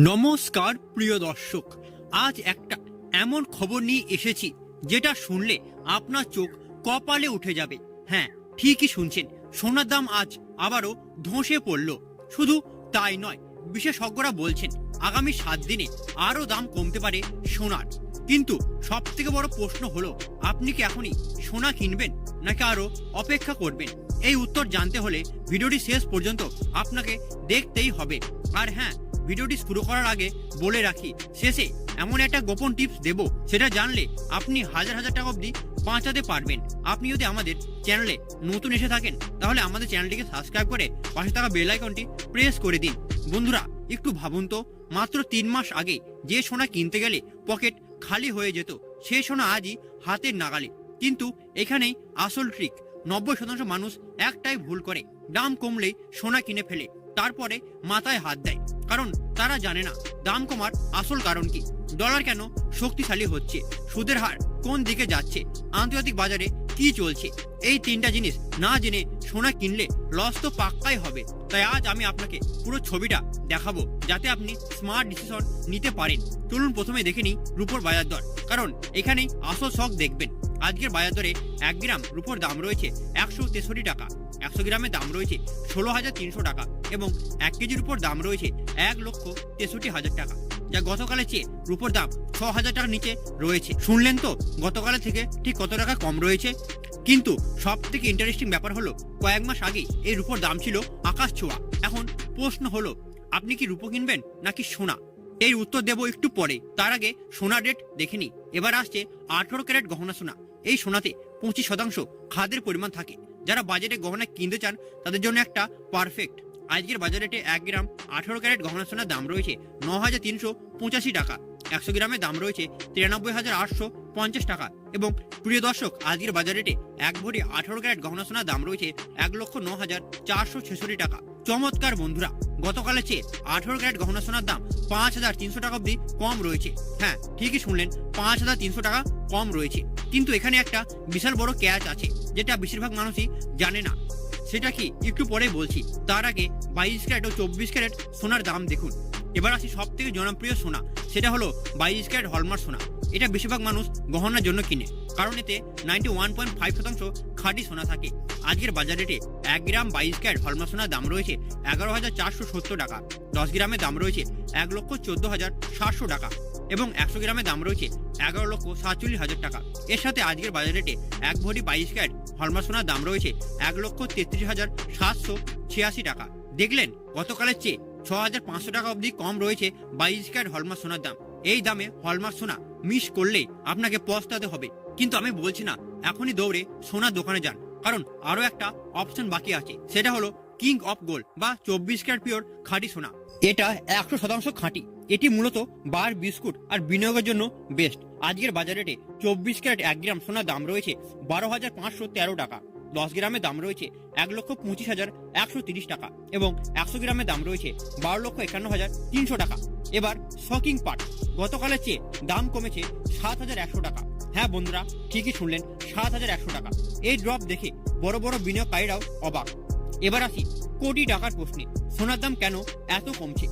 নমস্কার, প্রিয় দর্শক। আজ একটা এমন খবর নিয়ে এসেছি, যেটা শুনলে আপনার চোখ কপালে উঠে যাবে। হ্যাঁ ঠিকই শুনছেন। সোনার দাম আজ আবারও ধসে পড়ল। শুধু তাই নয়, বিশেষজ্ঞরা বলছেন, আগামী সাত দিনে আরও দাম কমতে পারে সোনার। কিন্তু সব থেকে বড় প্রশ্ন হলো, আপনি কি এখনই সোনা কিনবেন, নাকি আরও অপেক্ষা করবেন? এই উত্তর জানতে হলে ভিডিওটি শেষ পর্যন্ত আপনাকে দেখতেই হবে। আর হ্যাঁ ভিডিওটি শুরু করার আগে বলে রাখি, শেষে এমন একটা গোপন টিপস দেব, সেটা জানলে আপনি হাজার হাজার টাকা অবধি বাঁচাতে পারবেন। আপনি যদি আমাদের চ্যানেলে নতুন এসে থাকেন, তাহলে আমাদের চ্যানেলটিকে সাবস্ক্রাইব করে পাশে থাকা বেল আইকনটি প্রেস করে দিন। বন্ধুরা, একটু ভাবুন তো, মাত্র তিন মাস আগে যে সোনা কিনতে গেলে পকেট খালি হয়ে যেত সেই সোনা আজই হাতের নাগালে। কিন্তু এখানেই আসল ট্রিক নব্বই শতাংশ মানুষ একটাই ভুল করে, দাম কমলেই সোনা কিনে ফেলে, তারপরে মাথায় হাত দেয়। কারণ তারা জানে না দাম কমার আসল কারণ কি। ডলার কেন শক্তিশালী হচ্ছে? সুদের হার কোন দিকে যাচ্ছে? আন্তর্জাতিক বাজারে কি চলছে। এই তিনটা জিনিস না জেনে সোনা কিনলে লস তো পাক্কাই হবে। তাই আজ আমি আপনাকে পুরো ছবিটা দেখাবো, যাতে আপনি স্মার্ট ডিসিশন নিতে পারেন। চলুন প্রথমে দেখে নিই রুপোর বাজার দর। কারণ এখানেই আসল শখ দেখবেন। আজকের বাজার দরে এক গ্রাম রুপোর দাম রয়েছে একশো তেষট্টি টাকা, একশো গ্রামের দাম রয়েছে ষোলো হাজার তিনশো টাকা এবং এক কেজির উপর দাম রয়েছে এক লক্ষ তেষট্টি হাজার টাকা। যা গতকালের চেয়ে রুপোর দাম ছ হাজার টাকার নিচে রয়েছে। শুনলেন তো? গতকালের থেকে ঠিক কত টাকা কম রয়েছে? কিন্তু সব থেকে ইন্টারেস্টিং ব্যাপার হলো, কয়েক মাস আগে এই রুপোর দাম ছিল আকাশ ছোঁয়া। এখন প্রশ্ন হলো, আপনি কি রুপো কিনবেন নাকি সোনা? এই উত্তর দেব একটু পরে। তার আগে সোনা রেট দেখে নি এবার আসছে আঠারো ক্যারেট গহনা সোনা। এই সোনাতে পঁচিশ শতাংশ খাদের পরিমাণ থাকে। যারা বাজারে গহনা কিনতে চান, তাদের জন্য একটা পারফেক্ট আজকের বাজার রেটে এক গ্রাম আঠারো ক্যারেট গহনা সোনার দাম রয়েছে ন হাজার তিনশো পঁচাশি টাকা। একশো গ্রামের দাম রয়েছে তিরানব্বই হাজার আটশো পঞ্চাশ টাকা এবং প্রিয় দর্শক, আজকের বাজার রেটে এক ভরি আঠারো ক্যারেট গহনা সোনার দাম রয়েছে এক লক্ষ ন হাজার চারশো ছেষট্টি টাকা। চমৎকার বন্ধুরা, গতকালের চেয়ে আঠারো ক্যারেট গহনা সোনার দাম পাঁচ হাজার তিনশো টাকা অবধি কম রয়েছে। হ্যাঁ ঠিকই শুনলেন, পাঁচ হাজার তিনশো টাকা কম রয়েছে। কিন্তু এখানে একটা বিশাল বড় ক্যাচ আছে, যেটা বেশিরভাগ মানুষই জানে না। সেটা কি? একটু পরে বলছি। তার আগে বাইশ ক্যারেট ও চব্বিশ ক্যারেট সোনার দাম দেখুন। এবার আসি সব থেকে জনপ্রিয় সোনা। সেটা হলো বাইশ ক্যারেট হলমার্ক সোনা। এটা বেশিরভাগ মানুষ গহনার জন্য কিনে। কারণ এতে নাইনটি ওয়ান পয়েন্ট ফাইভ শতাংশ খাঁটি সোনা থাকে। আজকের বাজার রেটে এক গ্রাম বাইশ ক্যারেট হলমার্ক সোনার দাম রয়েছে এগারো হাজার চারশো সত্তর টাকা। দশ গ্রামের দাম রয়েছে এক লক্ষ চোদ্দ হাজার সাতশো টাকা এবং একশো গ্রামের দাম রয়েছে এগারো লক্ষ সাতচল্লিশ হাজার টাকা। এর সাথে আজকের বাজার রেটে এক ভরি বাইশ ক্যারেট হলমার্ক সোনার দাম রয়েছে এক লক্ষ তেত্রিশ হাজার সাতশো ছিয়াশি টাকা। দেখলেন, গতকালের চেয়ে ছ হাজার পাঁচশো টাকা অবধি কম রয়েছে বাইশ ক্যারেট হলমার্ক সোনার দাম। এই দামে হলমার্ক সোনা মিস করলে আপনাকে পস্তাতে হবে। কিন্তু আমি বলছি না, এখনই দৌড়ে সোনার দোকানে যান। কারণ আরও একটা অপশন বাকি আছে, সেটা হলো কিং অফ গোল্ড বা চব্বিশ ক্যারেট পিওর খাঁটি সোনা। এটা একশো শতাংশ খাঁটি। এটি মূলত বার, বিস্কুট আর বিনিয়োগের জন্য বেস্ট আজকের বাজার রেটে চব্বিশ ক্যারেট এক গ্রাম সোনার দাম রয়েছে বারো হাজার পাঁচশো তেরো টাকা। দশ গ্রামের দাম রয়েছে এক লক্ষ পঁচিশ হাজার একশো তিরিশ টাকা এবং একশো গ্রামের দাম রয়েছে বারো লক্ষ একান্ন হাজার তিনশো টাকা। এবার শকিং পার্ট গতকালের চেয়ে দাম কমেছে সাত হাজার একশো টাকা। হ্যাঁ বন্ধুরা, ঠিকই শুনলেন, সাত হাজার একশো টাকা। এই ড্রপ দেখে বড় বড় বিনিয়োগকারীরাও অবাক। এবার আসি কোটি টাকার প্রশ্নে, সোনার দাম কেন এত কমছে?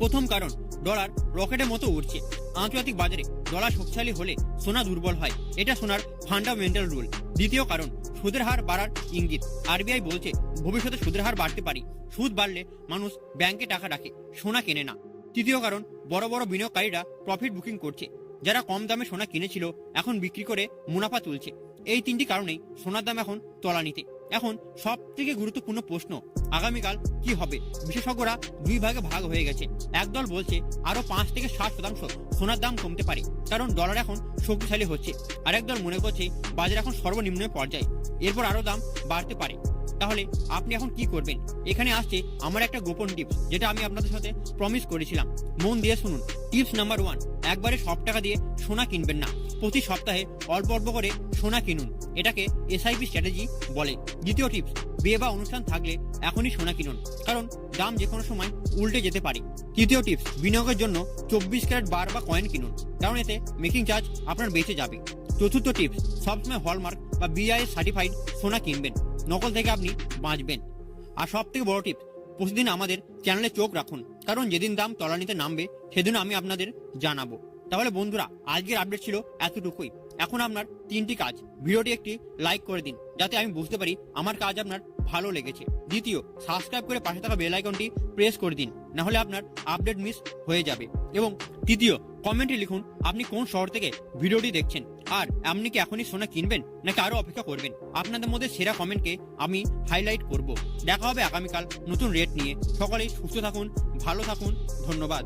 প্রথম কারণ ডলার রকেটের মতো উঠছে আন্তর্জাতিক বাজারে ডলার শক্তিশালী হলে সোনা দুর্বল হয়। এটা সোনার ফান্ডামেন্টাল রুল দ্বিতীয় কারণ, সুদের হার বাড়ার ইঙ্গিত। আরবিআই বলছে, ভবিষ্যতে সুদের হার বাড়তে পারি। সুদ বাড়লে মানুষ ব্যাংকে টাকা রাখে, সোনা কেনে না। তৃতীয় কারণ, বড় বড় বিনিয়োগকারীরা প্রফিট বুকিং করছে। যারা কম দামে সোনা কিনেছিল, এখন বিক্রি করে মুনাফা তুলছে। এই তিনটি কারণেই সোনার দাম এখন তলানিতে। এখন সব থেকে গুরুত্বপূর্ণ প্রশ্ন, আগামীকাল কি হবে? বিশেষজ্ঞরা দুই ভাগে ভাগ হয়ে গেছে। একদল বলছে আরও পাঁচ থেকে ষাট শতাংশ সোনার দাম কমতে পারে, কারণ ডলার এখন শক্তিশালী হচ্ছে। আরেক দল মনে করছে বাজার এখন সর্বনিম্ন পর্যায়ে, এরপর আরও দাম বাড়তে পারে। তাহলে আপনি এখন কি করবেন? এখানে আসছে আমার একটা গোপন টিপস, যেটা আমি আপনাদের সাথে প্রমিস করেছিলাম। মন দিয়ে শুনুন। টিপস নাম্বার ওয়ান একবারে সব টাকা দিয়ে সোনা কিনবেন না। প্রতি সপ্তাহে অল্প অল্প করে সোনা কিনুন। এটাকে এসআইপি স্ট্র্যাটেজি বলে। দ্বিতীয় টিপস, বিয়ে বা অনুষ্ঠান থাকলে এখনই সোনা কিনুন। কারণ দাম যে কোনো সময় উল্টে যেতে পারে। তৃতীয় টিপস, বিনিয়োগের জন্য চব্বিশ ক্যারেট বার বা কয়েন কিনুন। কারণ এতে মেকিং চার্জ আপনার বেঁচে যাবে। চতুর্থ টিপস, সবসময় হলমার্ক বা বিআই সার্টিফাইড সোনা কিনবেন। নকল থেকে আপনি বাঁচবেন। আর সব থেকে বড় টিপস প্রতিদিন আমাদের চ্যানেলে চোখ রাখুন। কারণ যেদিন দাম তলানিতে নামবে, সেদিন আমি আপনাদের জানাব। তাহলে বন্ধুরা, আজকের আপডেট ছিল এতটুকুই। এখন আপনার তিনটি কাজ। ভিডিওটি একটি লাইক করে দিন, যাতে আমি বুঝতে পারি আমার কাজ আপনার ভালো লেগেছে। দ্বিতীয় সাবস্ক্রাইব করে পাশে থাকা বেল আইকনটি প্রেস করে দিন না হলে আপনার আপডেট মিস হয়ে যাবে। এবং তৃতীয় কমেন্টে লিখুন, আপনি কোন শহর থেকে ভিডিওটি দেখছেন? আর আপনি কি এখনই সোনা কিনবেন, নাকি আরও অপেক্ষা করবেন? আপনাদের মধ্যে সেরা কমেন্টকে আমি হাইলাইট করব। দেখা হবে আগামীকাল নতুন রেট নিয়ে। সকলেই সুস্থ থাকুন, ভালো থাকুন, ধন্যবাদ।